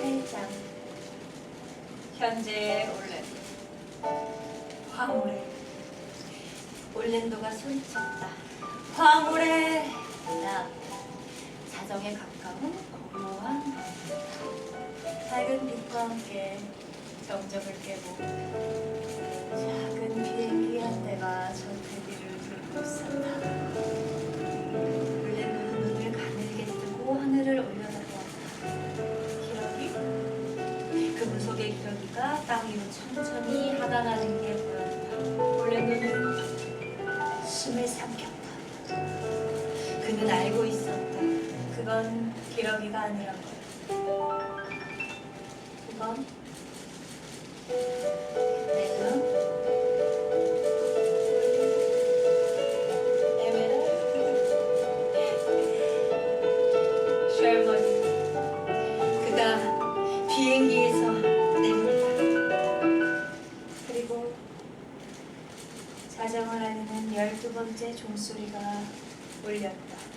8장. 현재의 올랜도. 황홀해. 올랜도가 소리쳤다. 황홀해. 나 자정에 가까운 고요한 밝은 빛과 함께 정적을 깨고 작은 비행기 한 대가 전태기를 들고 있었다. 그 무속의 기러기가 땅 위로 천천히 하단하는 게 보였다. 올랜도는 숨을 삼켰다. 그는 알고 있었다. 그건 기러기가 아니란 걸. 그건 번째 종소리가 울렸다.